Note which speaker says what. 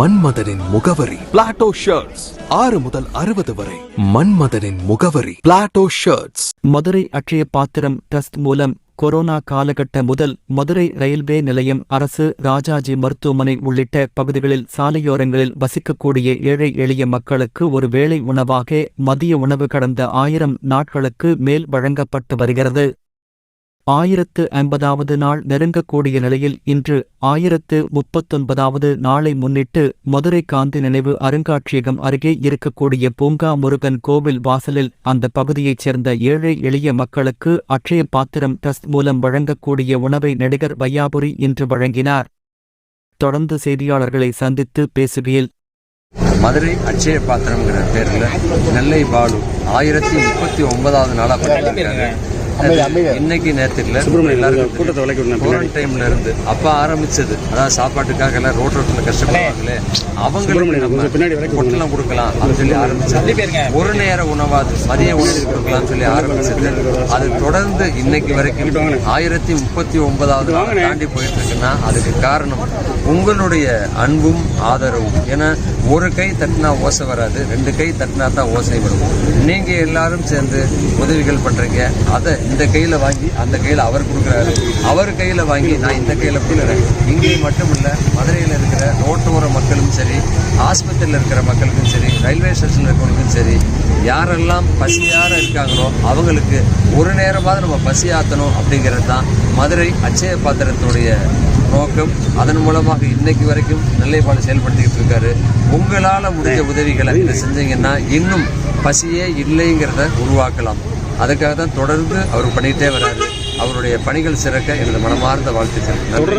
Speaker 1: மன்மதனின் முகவரி. Plato shirts ஆறு முதல் அறுபது வரை. மன்மதனின் முகவரி. பிளாட்டோ ஷர்ட்ஸ்
Speaker 2: மதுரை அட்சய பாத்திரம் டிரஸ்ட் மூலம் கொரோனா காலகட்ட முதல் மதுரை ரயில்வே நிலையம் அரசு ராஜாஜி மருத்துவமனை உள்ளிட்ட பகுதிகளில் சாலையோரங்களில் வசிக்கக்கூடிய ஏழை எளிய மக்களுக்கு ஒரு வேளை உணவாக மதிய உணவு கடந்த ஆயிரம் நாட்களுக்கு மேல் வழங்கப்பட்டு வருகிறது. ஆயிரத்து ஐம்பதாவது நாள் நெருங்கக்கூடிய நிலையில் இன்று ஆயிரத்து முப்பத்தொன்பதாவது நாளை முன்னிட்டு மதுரை காந்தி நினைவு அருங்காட்சியகம் அருகே இருக்கக்கூடிய பூங்கா முருகன் கோவில் வாசலில் அந்த பகுதியைச் சேர்ந்த ஏழை எளிய மக்களுக்கு அட்சய பாத்திரம் டஸ்ட் மூலம் வழங்கக்கூடிய உணவை நடிகர் வையாபுரி இன்று வழங்கினார். தொடர்ந்து செய்தியாளர்களை சந்தித்து பேசுகையில்
Speaker 3: மதுரை அட்சய பாத்திரம்ங்கிற பேரில் நெல்லை பாலு ஆயிரத்தி முப்பத்தி ஒன்பதாவது நாளாக இன்னைக்கு நேரத்துல எல்லாருக்கும் குவாரண்டைன்ல இருந்து அப்ப ஆரம்பிச்சது. அதாவது சாப்பாட்டுக்காக எல்லாம் ரோட் ரோட்ல கஷ்டப்படுவாங்களே. அவங்களுக்கு நம்ம பொட்டலம் கொடுக்கலாம் அப்படின்னு சொல்லி ஆரம்பிச்சது. ஒரு நேர உணவாது மதிய உணவு கொடுக்கலாம்னு சொல்லி ஆரம்பிச்சது. அது தொடர்ந்து இன்னைக்கு வரைக்கும் ஆயிரத்தி முப்பத்தி ஒன்பதாவது தாண்டி போயிட்டு இருக்குன்னா அதுக்கு காரணம் உங்களுடைய அன்பும் ஆதரவும். ஏன்னா ஒரு கை தட்டினா ஓசை வராது ரெண்டு கை தட்டினா தான் ஓசை வரும். நீங்க எல்லாரும் சேர்ந்து உதவிகள் பண்றீங்க. அதை இந்த கையில் வாங்கி அந்த கையில் அவர் கொடுக்குறாரு. அவர் கையில் வாங்கி நான் இந்த கையில் கொடுக்குறேன். இங்கே மட்டும் இல்லை மதுரையில் இருக்கிற ரோட்டோர மக்களும் சரி ஆஸ்பத்திரியில் இருக்கிற மக்களுக்கும் சரி ரயில்வே ஸ்டேஷனில் இருக்கிறவங்களுக்கும் சரி யாரெல்லாம் பசியார இருக்காங்களோ அவங்களுக்கு ஒரு நேரமாவது நம்ம பசி ஆற்றணும் அப்படிங்கிறது தான் மதுரை அச்சய பாத்திரத்துடைய நோக்கம். அதன் மூலமாக இன்னைக்கு வரைக்கும் நெல்லைப்பாடு செயல்படுத்திக்கிட்டு இருக்காரு. உங்களால் முடிஞ்ச உதவிகளை நீங்கள் செஞ்சீங்கன்னா இன்னும் பசியே இல்லைங்கிறத உருவாக்கலாம். அதுக்காக தான் தொடர்ந்து அவர் பண்ணிகிட்டே வராரு அவருடைய பணிகள் சிறக்க எனது மனமார்ந்த வாழ்த்துக்கள் நன்றி